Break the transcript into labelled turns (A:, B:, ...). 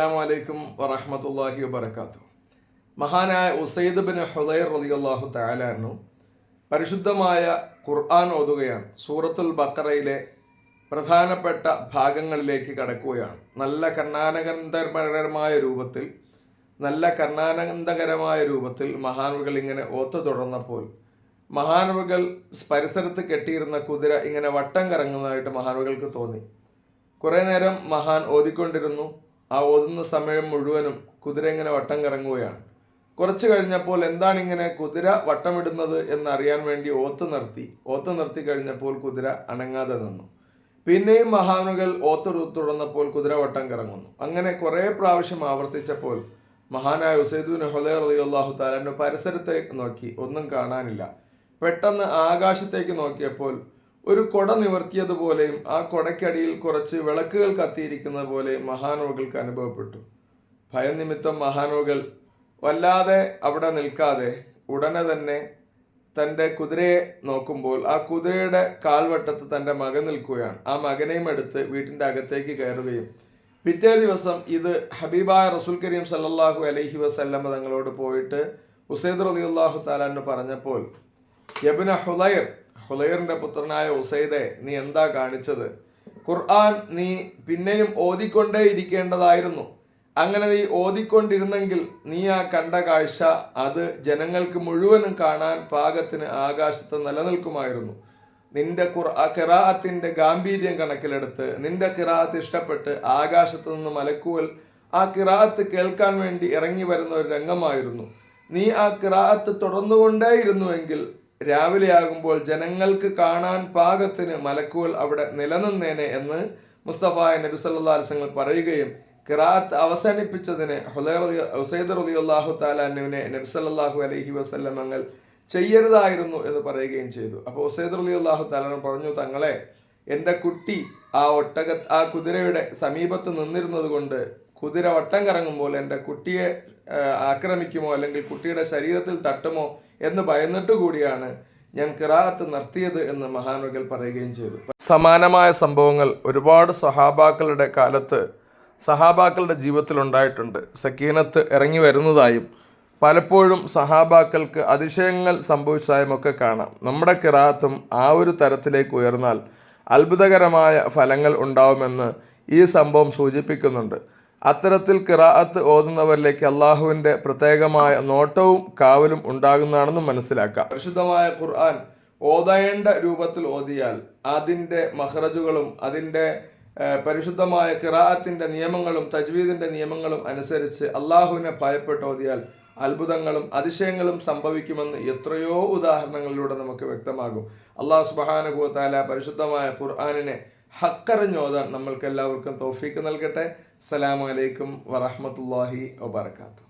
A: അസ്സലാമു അലൈക്കും വറഹമത്തല്ലാഹി വബർക്കാത്തു മഹാനായ ഉസൈദ് ബിൻ ഹുദൈർ റളിയല്ലാഹു താലായിരുന്നു പരിശുദ്ധമായ ഖുർആൻ ഓതുകയാണ്. സൂറത്തുൽ ബക്കറയിലെ പ്രധാനപ്പെട്ട ഭാഗങ്ങളിലേക്ക് കടക്കുകയാണ്. നല്ല കർണാനകന്ധകരമായ രൂപത്തിൽ നല്ല കർണാനന്ദകരമായ രൂപത്തിൽ മഹാനുകൾ ഇങ്ങനെ ഓത്തു തുടർന്നപ്പോൾ മഹാനുകൾ പരിസരത്ത് കെട്ടിയിരുന്ന കുതിര ഇങ്ങനെ വട്ടം കറങ്ങുന്നതായിട്ട് മഹാനുകൾക്ക് തോന്നി. കുറേ നേരം മഹാൻ ഓതിക്കൊണ്ടിരുന്നു. ആ ഓതുന്ന സമയം മുഴുവനും കുതിര ഇങ്ങനെ വട്ടം കറങ്ങുകയാണ്. കുറച്ച് കഴിഞ്ഞപ്പോൾ എന്താണ് ഇങ്ങനെ കുതിര വട്ടമിടുന്നത് എന്നറിയാൻ വേണ്ടി ഓത്ത് നിർത്തി. ഓത്ത് നിർത്തി കഴിഞ്ഞപ്പോൾ കുതിര അനങ്ങാതെ നിന്നു. പിന്നെയും മഹാനുകൾ ഓത്ത് തുടർന്നപ്പോൾ കുതിര വട്ടം കറങ്ങുന്നു. അങ്ങനെ കുറേ പ്രാവശ്യം ആവർത്തിച്ചപ്പോൾ മഹാനായ ഉസൈദുൻ ഹുലൈർ അള്ളാഹു താലാന്റെ പരിസരത്തേക്ക് നോക്കി. ഒന്നും കാണാനില്ല. പെട്ടെന്ന് ആകാശത്തേക്ക് നോക്കിയപ്പോൾ ഒരു കൊട നിവർത്തിയതുപോലെയും ആ കൊടയ്ക്കടിയിൽ കുറച്ച് വിളക്കുകൾ കത്തിയിരിക്കുന്ന പോലെ മഹാനോകൾക്ക് അനുഭവപ്പെട്ടു. ഭയം നിമിത്തം മഹാനോകൾ വല്ലാതെ അവിടെ നിൽക്കാതെ ഉടനെ തന്നെ തന്റെ കുതിരയെ നോക്കുമ്പോൾ ആ കുതിരയുടെ കാൽവട്ടത്ത് തന്റെ മകൻ നിൽക്കുകയാണ്. ആ മകനെയും എടുത്ത് വീട്ടിന്റെ അകത്തേക്ക് കയറുകയും പിറ്റേ ദിവസം ഇത് ഹബീബായ റസൂൽ കരീം സല്ലാഹു അലൈഹി വസല്ലമ്മ തങ്ങളോട് പോയിട്ട് ഉസൈദ് റളിയല്ലാഹു താലാന്ന് പറഞ്ഞപ്പോൾ യബിന ഹുലൈർ ഹുലൈറിന്റെ പുത്രനായ ഉസൈദെ നീ എന്താ കാണിച്ചത്? ഖുർആൻ നീ പിന്നെയും ഓതിക്കൊണ്ടേ ഇരിക്കേണ്ടതായിരുന്നു അങ്ങനെ നീ ഓതിക്കൊണ്ടിരുന്നെങ്കിൽ നീ ആ കണ്ട കാഴ്ച അത് ജനങ്ങൾക്ക് മുഴുവനും കാണാൻ പാകത്തിന് ആകാശത്ത് നിലനിൽക്കുമായിരുന്നു. നിന്റെ കിറാഅത്തിന്റെ ഗാംഭീര്യം കണക്കിലെടുത്ത് നിന്റെ കിറാഅത്ത് ഇഷ്ടപ്പെട്ട് ആകാശത്ത് നിന്ന് മലക്കുവൽ ആ കിറാഅത്ത് കേൾക്കാൻ വേണ്ടി ഇറങ്ങി വരുന്ന ഒരു രംഗമായിരുന്നു. നീ ആ കിറാഅത്ത് തുടർന്നുകൊണ്ടേയിരുന്നുവെങ്കിൽ രാവിലെയാകുമ്പോൾ ജനങ്ങൾക്ക് കാണാൻ പാകത്തിന് മലക്കുകൾ അവിടെ നിലനിന്നേനെ എന്ന് മുസ്തഫായ നബി സല്ലാ അലിസങ്ങൾ പറയുകയും കിറാത്ത് അവസാനിപ്പിച്ചതിന് ഹുസൈദ് റലി അള്ളാഹു താലാനുവിനെ നബി സല്ലാഹു അലഹി വസ്ല്ലമങ്ങൾ ചെയ്യരുതായിരുന്നു എന്ന് പറയുകയും ചെയ്തു. അപ്പോൾ ഹുസൈദ് റലി അള്ളാഹു താലാൻ പറഞ്ഞു തങ്ങളെ എന്റെ കുട്ടി ആ ഒട്ടക ആ കുതിരയുടെ സമീപത്ത് നിന്നിരുന്നത് കൊണ്ട് കുതിര വട്ടം കറങ്ങുമ്പോൾ എന്റെ കുട്ടിയെ ആക്രമിക്കുമോ അല്ലെങ്കിൽ കുട്ടിയുടെ ശരീരത്തിൽ തട്ടുമോ എന്ന് ഭയന്നിട്ട് കൂടിയാണ് ഞാൻ കിറാത്ത് നിർത്തിയത് എന്ന് മഹാനുകൾ പറയുകയും ചെയ്തു. സമാനമായ സംഭവങ്ങൾ ഒരുപാട് സഹാബാക്കളുടെ കാലത്ത് സഹാബാക്കളുടെ ജീവിതത്തിൽ ഉണ്ടായിട്ടുണ്ട്. സക്കീനത്ത് ഇറങ്ങി വരുന്നതായും പലപ്പോഴും സഹാബാക്കൾക്ക് അതിശയങ്ങൾ സംഭവിച്ചതായും ഒക്കെ കാണാം. നമ്മുടെ കിറാത്തും ആ ഒരു തരത്തിലേക്ക് ഉയർന്നാൽ അത്ഭുതകരമായ ഫലങ്ങൾ ഉണ്ടാവുമെന്ന് ഈ സംഭവം സൂചിപ്പിക്കുന്നുണ്ട്. അത്തരത്തിൽ കിറാഅത്ത് ഓതുന്നവരിലേക്ക് അള്ളാഹുവിന്റെ പ്രത്യേകമായ നോട്ടവും കാവലും ഉണ്ടാകുന്നതാണെന്ന് മനസ്സിലാക്കാം. പരിശുദ്ധമായ ഖുർആൻ ഓതേണ്ട രൂപത്തിൽ ഓതിയാൽ അതിന്റെ മഹ്റജുകളും അതിന്റെ പരിശുദ്ധമായ കിറാഅത്തിന്റെ നിയമങ്ങളും തജ്വീദിന്റെ നിയമങ്ങളും അനുസരിച്ച് അള്ളാഹുവിനെ ഭയപ്പെട്ട് ഓതിയാൽ അത്ഭുതങ്ങളും അതിശയങ്ങളും സംഭവിക്കുമെന്ന് എത്രയോ ഉദാഹരണങ്ങളിലൂടെ നമുക്ക് വ്യക്തമാകും. അള്ളാഹു സുബാനുഭവത്താല പരിശുദ്ധമായ ഖുർആാനിനെ ഹക്കറിഞ്ഞോതാൻ നമ്മൾക്ക് എല്ലാവർക്കും തോഫീക്ക് നൽകട്ടെ. അസ്സലാമലൈക്കും വറഹമത്തല്ലാഹി വാബർക്കാത്തു